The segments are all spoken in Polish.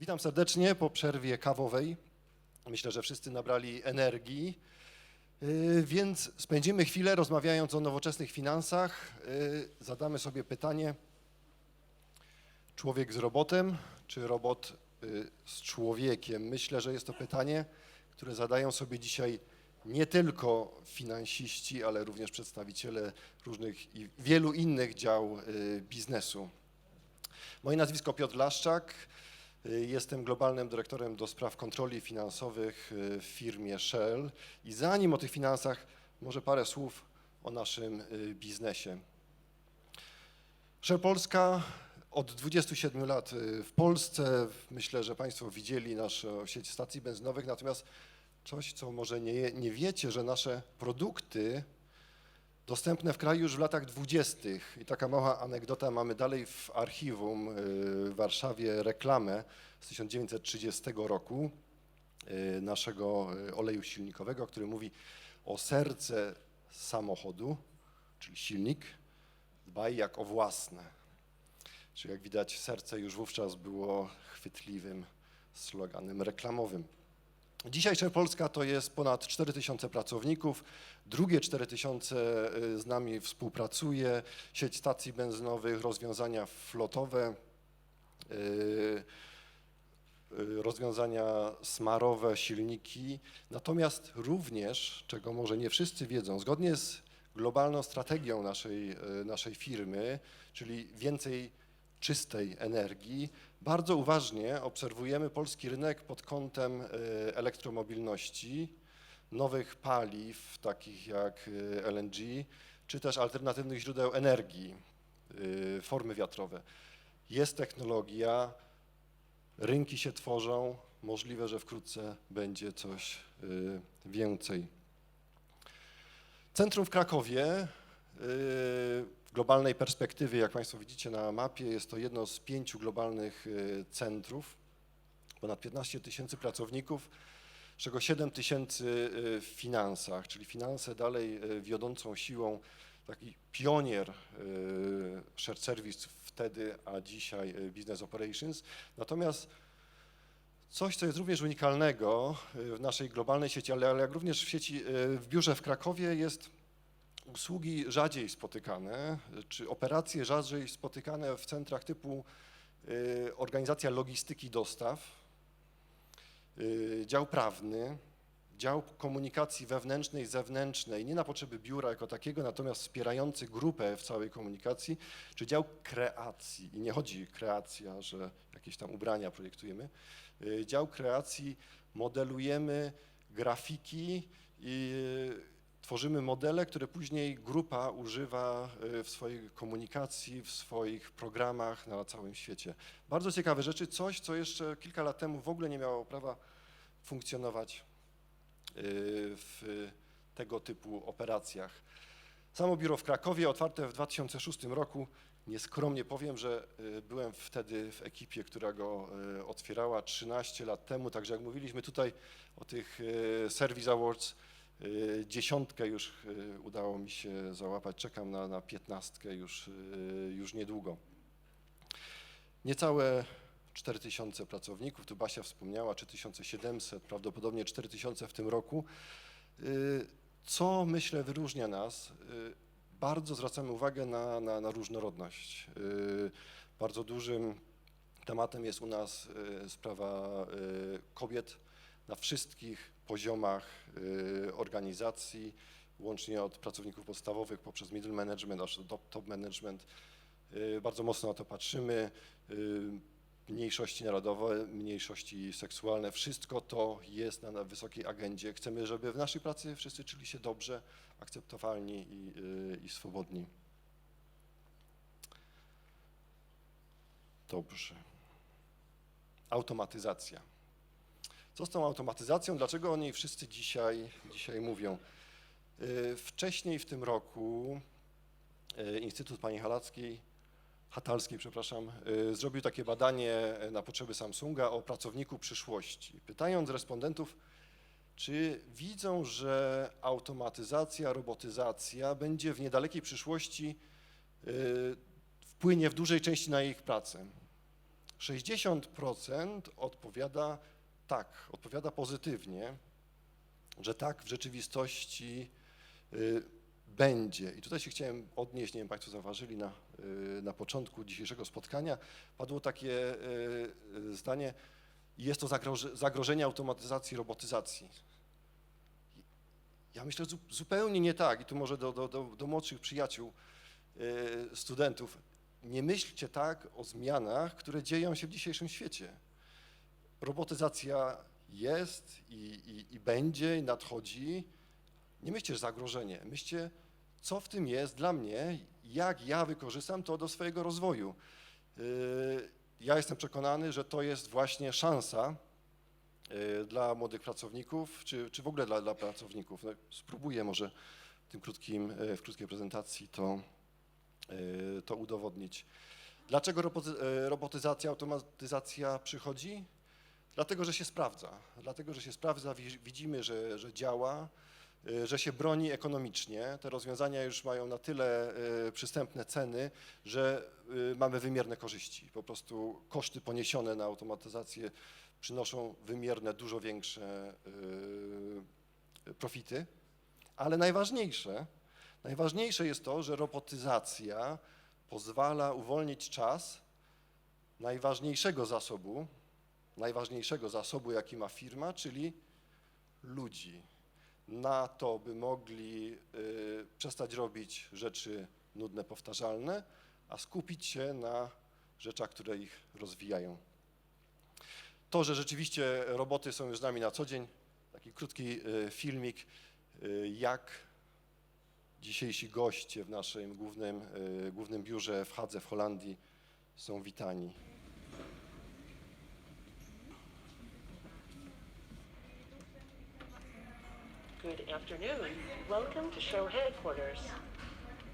Witam serdecznie po przerwie kawowej. Myślę, że wszyscy nabrali energii, Yy, więc spędzimy chwilę rozmawiając o nowoczesnych finansach. Yy, Zadamy sobie pytanie: człowiek z robotem, czy robot yy, z człowiekiem? Myślę, że jest to pytanie, które zadają sobie dzisiaj nie tylko finansiści, ale również przedstawiciele różnych i wielu innych dział biznesu. Moje nazwisko Piotr Laszczak. Y, Jestem globalnym dyrektorem do spraw kontroli finansowych y, w firmie Shell. I zanim o tych finansach, może parę słów o naszym y, biznesie. Shell Polska od 27 lat w Polsce. Myślę, że Państwo widzieli naszą sieć stacji benzynowych, natomiast coś, co może nie, nie wiecie, że nasze produkty dostępne w kraju już w latach dwudziestych. I taka mała anegdota, mamy dalej w archiwum y, w Warszawie reklamę z 1930 roku y, naszego y, oleju silnikowego, który mówi o serce samochodu, czyli silnik, dbaj jak o własne. Czyli jak widać serce już wówczas było chwytliwym sloganem reklamowym. Dzisiaj Polska to jest ponad 4000 pracowników, drugie 4000 z nami współpracuje, sieć stacji benzynowych, rozwiązania flotowe, y, y, rozwiązania smarowe, silniki. Natomiast również, czego może nie wszyscy wiedzą, zgodnie z globalną strategią naszej, y, naszej firmy, czyli więcej czystej energii, bardzo uważnie obserwujemy polski rynek pod kątem y, elektromobilności, nowych paliw, takich jak y, LNG, czy też alternatywnych źródeł energii, y, formy wiatrowe. Jest technologia, rynki się tworzą, możliwe, że wkrótce będzie coś więcej. Centrum w Krakowie globalnej perspektywie, jak Państwo widzicie na mapie, jest to jedno z pięciu globalnych y, centrów, ponad 15 tysięcy pracowników, z czego 7 tysięcy y, w finansach, czyli finanse dalej y, wiodącą siłą, taki pionier shared service wtedy, a dzisiaj business operations. Natomiast Coś, co jest również unikalnego w naszej globalnej sieci, ale ale jak również w sieci w biurze w Krakowie jest usługi rzadziej spotykane, czy operacje rzadziej spotykane w centrach typu y, organizacja logistyki dostaw, y, dział prawny, dział komunikacji wewnętrznej, zewnętrznej, nie na potrzeby biura jako takiego, natomiast wspierający grupę w całej komunikacji, czy dział kreacji. I nie chodzi kreacja, że jakieś tam ubrania projektujemy. Y, Dział kreacji modelujemy grafiki i tworzymy modele, które później grupa używa y, w swojej komunikacji, w swoich programach na całym świecie. Bardzo ciekawe rzeczy, coś, co jeszcze kilka lat temu w ogóle nie miało prawa funkcjonować y, w tego typu operacjach. Samo biuro w Krakowie, otwarte w 2006 roku. Nieskromnie powiem, że y, byłem wtedy w ekipie, która go otwierała 13 lat temu, także jak mówiliśmy tutaj o tych Service Awards, dziesiątkę już y, udało mi się załapać, czekam na, na piętnastkę już, y, już niedługo. Niecałe 4000 pracowników, tu Basia wspomniała, 3700, prawdopodobnie 4000 w tym roku. Y, Co myślę wyróżnia nas? Y, Bardzo zwracamy uwagę na, na, na różnorodność. Y, Bardzo dużym tematem jest u nas y, sprawa y, kobiet na wszystkich poziomach y, organizacji, łącznie od pracowników podstawowych poprzez middle management aż do top, management. Y, Bardzo mocno na to patrzymy. Y, Mniejszości narodowe, mniejszości seksualne, wszystko to jest na, wysokiej agendzie. Chcemy, żeby w naszej pracy wszyscy czuli się dobrze, akceptowalni i, i swobodni. Dobrze. Automatyzacja. Co z tą automatyzacją? Dlaczego o niej wszyscy dzisiaj, dzisiaj mówią? Y, Wcześniej w tym roku y, Instytut Pani Halackiej, Hatalskiej, przepraszam, y, zrobił takie badanie na potrzeby Samsunga o pracowniku przyszłości. Pytając respondentów, czy widzą, że automatyzacja, robotyzacja będzie w niedalekiej przyszłości wpłynie w dużej części na ich pracę. 60% odpowiada tak, odpowiada pozytywnie, że tak w rzeczywistości y, będzie. I tutaj się chciałem odnieść, nie wiem, Państwo zauważyli na, y, na początku dzisiejszego spotkania, padło takie y, zdanie, jest to zagroże, zagrożenie automatyzacji, robotyzacji. Ja myślę zu, zupełnie nie tak i tu może do, do, do, do młodszych przyjaciół, studentów. Nie myślcie tak o zmianach, które dzieją się w dzisiejszym świecie. Robotyzacja jest i, i, i będzie, i nadchodzi. Nie myślcie, że zagrożenie. Myślcie, co w tym jest dla mnie, jak ja wykorzystam to do swojego rozwoju. Y, Ja jestem przekonany, że to jest właśnie szansa y, dla młodych pracowników, czy, czy w ogóle dla, dla pracowników. No, spróbuję może w tym krótkim, y, w krótkiej prezentacji to, to udowodnić. Dlaczego roboty- robotyzacja, automatyzacja przychodzi? Dlatego, że się sprawdza. Dlatego, że się sprawdza, wi- widzimy, że, że działa, y, że się broni ekonomicznie. Te rozwiązania już mają na tyle y, przystępne ceny, że y, mamy wymierne korzyści. Po prostu koszty poniesione na automatyzację przynoszą wymierne, dużo większe profity. Ale najważniejsze, najważniejsze jest to, że robotyzacja pozwala uwolnić czas najważniejszego zasobu, najważniejszego zasobu, jaki ma firma, czyli ludzi, na to, by mogli y, przestać robić rzeczy nudne, powtarzalne, a skupić się na rzeczach, które ich rozwijają. To, że rzeczywiście roboty są już z nami na co dzień, taki krótki y, filmik, y, jak dzisiejsi goście w naszym głównym, y, głównym biurze w Hadze w Holandii są witani. Good afternoon. Welcome to show headquarters.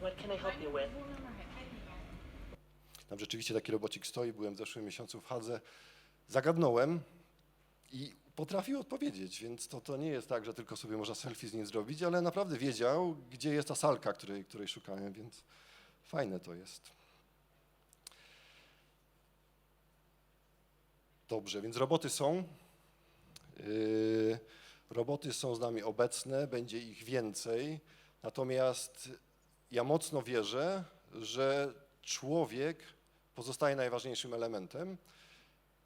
What can I help you with? Tam rzeczywiście taki robocik stoi, byłem w zeszłym miesiącu w Hadze, zagadnąłem i potrafił odpowiedzieć, więc to, to nie jest tak, że tylko sobie można selfie z nim zrobić, ale naprawdę wiedział, gdzie jest ta salka, której, której szukałem, więc fajne to jest. Dobrze, więc roboty są. Yy, roboty są z nami obecne, będzie ich więcej, natomiast ja mocno wierzę, że człowiek pozostaje najważniejszym elementem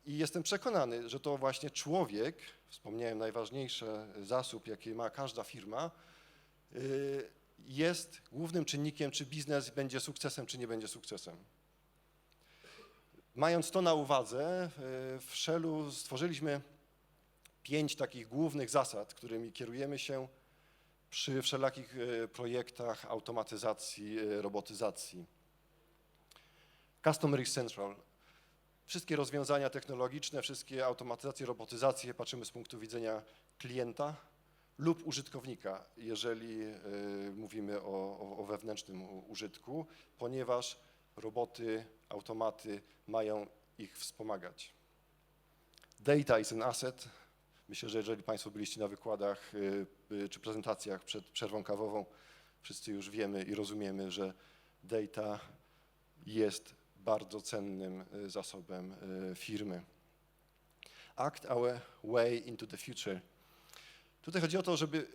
i jestem przekonany, że to właśnie człowiek, wspomniałem najważniejszy zasób, jaki ma każda firma, y, jest głównym czynnikiem, czy biznes będzie sukcesem, czy nie będzie sukcesem. Mając to na uwadze, y, w Shellu stworzyliśmy pięć takich głównych zasad, którymi kierujemy się przy wszelakich y, projektach automatyzacji, y, robotyzacji. Customer is Central. Wszystkie rozwiązania technologiczne, wszystkie automatyzacje, robotyzacje patrzymy z punktu widzenia klienta lub użytkownika, jeżeli y, mówimy o, o, o wewnętrznym użytku, ponieważ roboty, automaty mają ich wspomagać. Data is an asset. Myślę, że jeżeli Państwo byliście na wykładach y, y, czy prezentacjach przed przerwą kawową, wszyscy już wiemy i rozumiemy, że data jest bardzo cennym y, zasobem firmy. Act our way into the future. Tutaj chodzi o to, żeby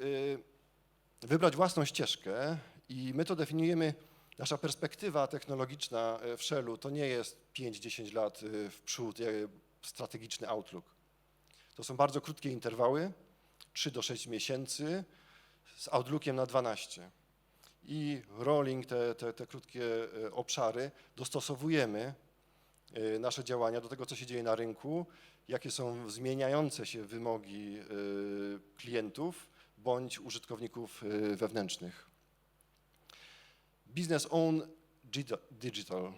wybrać własną ścieżkę i my to definiujemy, nasza perspektywa technologiczna w Shellu to nie jest 5-10 lat w przód, strategiczny outlook. To są bardzo krótkie interwały, 3 do 6 miesięcy z outlookiem na 12 i rolling, te, te, te krótkie e, obszary, dostosowujemy e, nasze działania do tego, co się dzieje na rynku, jakie są zmieniające się wymogi e, klientów bądź użytkowników wewnętrznych. Business Own Digital.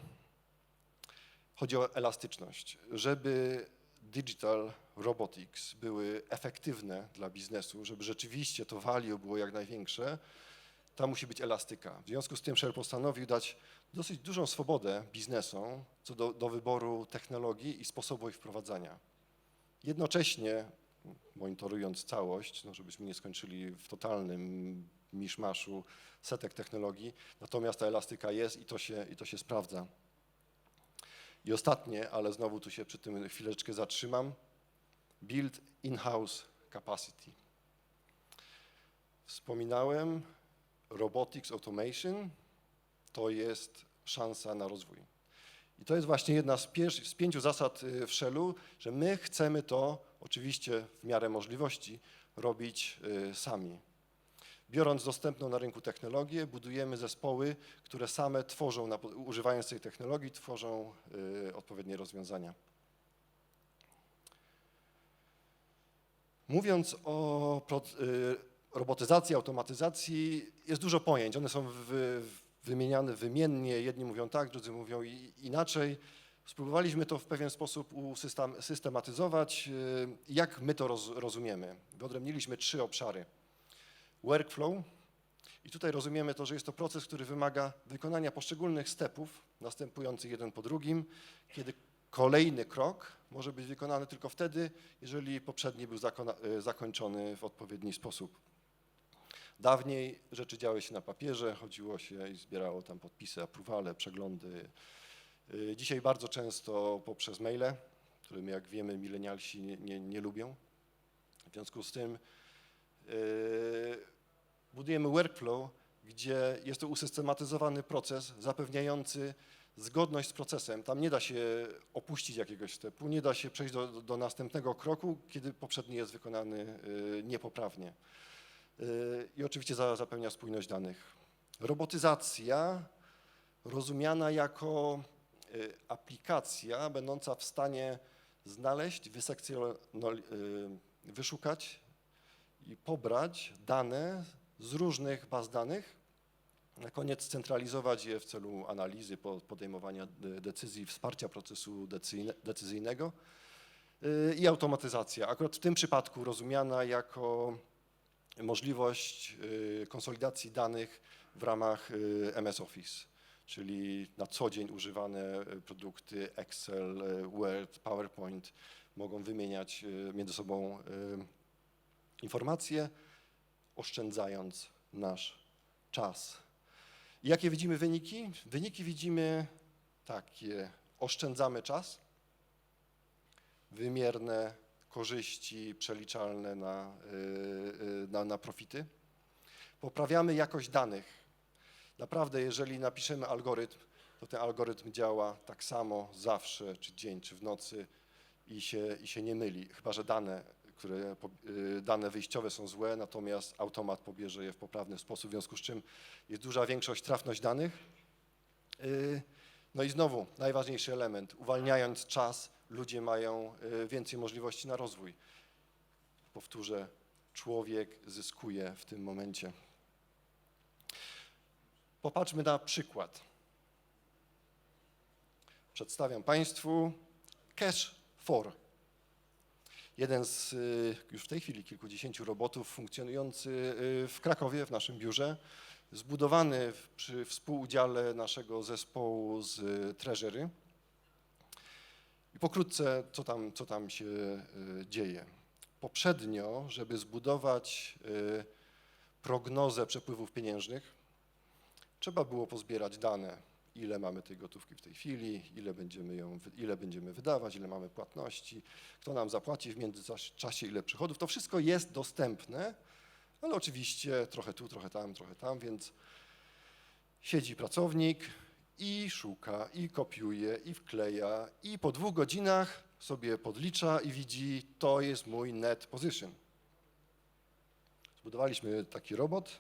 Chodzi o elastyczność. Żeby digital robotics były efektywne dla biznesu, żeby rzeczywiście to value było jak największe, tam musi być elastyka. W związku z tym Shell postanowił dać dosyć dużą swobodę biznesom co do, do wyboru technologii i sposobu ich wprowadzania. Jednocześnie monitorując całość, no żebyśmy nie skończyli w totalnym miszmaszu setek technologii, natomiast ta elastyka jest i to się, i to się sprawdza. I ostatnie, ale znowu tu się przy tym chwileczkę zatrzymam. Build in-house capacity. Wspominałem, robotics automation to jest szansa na rozwój. I to jest właśnie jedna z, z pięciu zasad y, w Shellu, że my chcemy to oczywiście w miarę możliwości robić y, sami. Biorąc dostępną na rynku technologię, budujemy zespoły, które same tworzą, używając tej technologii, tworzą y, odpowiednie rozwiązania. Mówiąc o y, robotyzacji, automatyzacji, jest dużo pojęć. One są wy, wymieniane wymiennie. Jedni mówią tak, drudzy mówią inaczej. Spróbowaliśmy to w pewien sposób usystem, systematyzować. y, Jak my to roz, rozumiemy? Wyodrębniliśmy trzy obszary. Workflow. I tutaj rozumiemy to, że jest to proces, który wymaga wykonania poszczególnych stepów, następujących jeden po drugim, kiedy kolejny krok może być wykonany tylko wtedy, jeżeli poprzedni był y, zakończony w odpowiedni sposób. Dawniej rzeczy działy się na papierze, chodziło się i zbierało tam podpisy, apruwale, przeglądy. Y, Dzisiaj bardzo często poprzez maile, którymi jak wiemy milenialsi nie, nie, nie lubią. W związku z tym y, budujemy workflow, gdzie jest to usystematyzowany proces zapewniający zgodność z procesem. Tam nie da się opuścić jakiegoś stepu, nie da się przejść do, do następnego kroku, kiedy poprzedni jest wykonany y, niepoprawnie. Y, I oczywiście za, zapewnia spójność danych. Robotyzacja rozumiana jako y, aplikacja będąca w stanie znaleźć, wyszukać i pobrać dane z różnych baz danych, na koniec scentralizować je w celu analizy, po- podejmowania de- decyzji, wsparcia procesu decyzyjnego y, i automatyzacja. Akurat w tym przypadku rozumiana jako możliwość y, konsolidacji danych w ramach y, MS Office, czyli na co dzień używane produkty Excel, Word, PowerPoint mogą wymieniać między sobą informacje, oszczędzając nasz czas. Jakie widzimy wyniki? Wyniki widzimy takie: oszczędzamy czas, wymierne korzyści przeliczalne na, y, y, na, na profity. Poprawiamy jakość danych. Naprawdę, jeżeli napiszemy algorytm, to ten algorytm działa tak samo zawsze, czy dzień, czy w nocy i się, i się nie myli, chyba że dane, które, y, dane wyjściowe są złe, natomiast automat pobierze je w poprawny sposób, w związku z czym jest duża większość trafność danych. Y, No i znowu najważniejszy element, uwalniając czas, ludzie mają y, więcej możliwości na rozwój. Powtórzę, człowiek zyskuje w tym momencie. Popatrzmy na przykład. Przedstawiam Państwu Cash 4. Jeden z y, już w tej chwili kilkudziesięciu robotów funkcjonujący y, w Krakowie, w naszym biurze, zbudowany przy współudziale naszego zespołu z y, Treasury. I pokrótce, co tam, co tam się dzieje. Poprzednio, żeby zbudować prognozę przepływów pieniężnych, trzeba było pozbierać dane, ile mamy tej gotówki w tej chwili, ile będziemy, ją, ile będziemy wydawać, ile mamy płatności, kto nam zapłaci w międzyczasie, ile przychodów. To wszystko jest dostępne, ale oczywiście trochę tu, trochę tam, trochę tam, więc siedzi pracownik i szuka, i kopiuje, i wkleja, i po dwóch godzinach sobie podlicza i widzi, to jest mój net position. Zbudowaliśmy taki robot,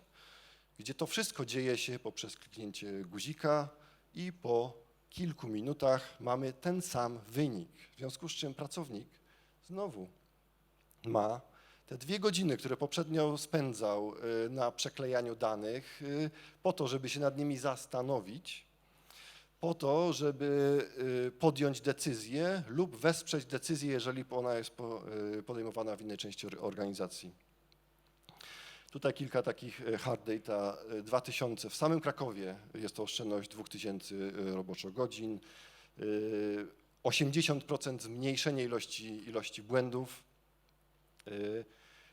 gdzie to wszystko dzieje się poprzez kliknięcie guzika i po kilku minutach mamy ten sam wynik. W związku z czym pracownik znowu ma te dwie godziny, które poprzednio spędzał y, na przeklejaniu danych, y, po to, żeby się nad nimi zastanowić, po to, żeby y, podjąć decyzję lub wesprzeć decyzję, jeżeli ona jest po- podejmowana w innej części or- organizacji. Tutaj kilka takich e, hard data. E, 2000 w samym Krakowie jest to oszczędność 2000 e, roboczo-godzin. e, 80% zmniejszenie ilości, ilości błędów. e,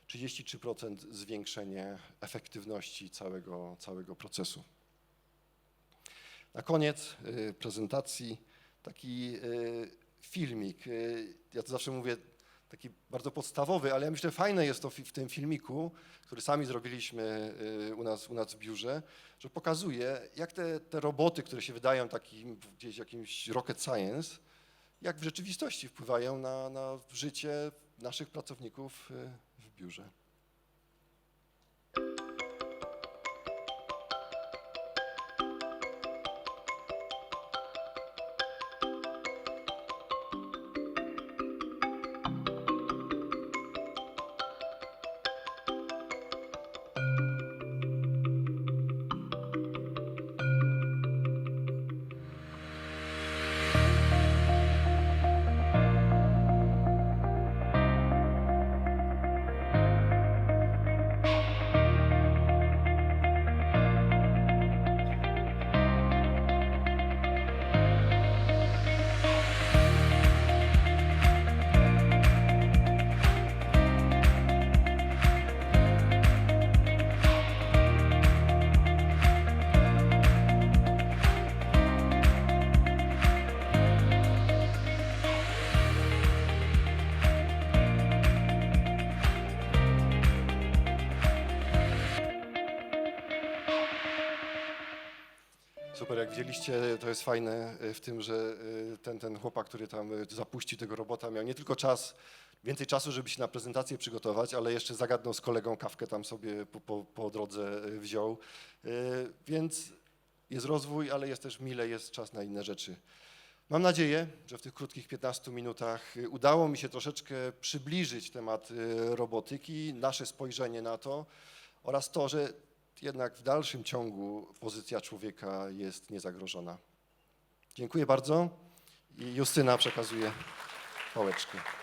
33% zwiększenie efektywności całego, całego procesu. Na koniec e, prezentacji taki filmik. Ja to zawsze mówię, taki bardzo podstawowy, ale ja myślę, fajne jest to w tym filmiku, który sami zrobiliśmy y, u nas, u nas w biurze, że pokazuje, jak te, te roboty, które się wydają takim gdzieś jakimś rocket science, jak w rzeczywistości wpływają na, na życie naszych pracowników y, w biurze. Widzieliście, to jest fajne y, w tym, że y, ten, ten chłopak, który tam y, zapuścił tego robota, miał nie tylko czas, więcej czasu, żeby się na prezentację przygotować, ale jeszcze zagadnął z kolegą kawkę tam sobie po, po, po drodze wziął. Więc jest rozwój, ale jest też mile, jest czas na inne rzeczy. Mam nadzieję, że w tych krótkich 15 minutach udało mi się troszeczkę przybliżyć temat robotyki, nasze spojrzenie na to oraz to, że jednak w dalszym ciągu pozycja człowieka jest niezagrożona. Dziękuję bardzo i Justyna przekazuje pałeczkę.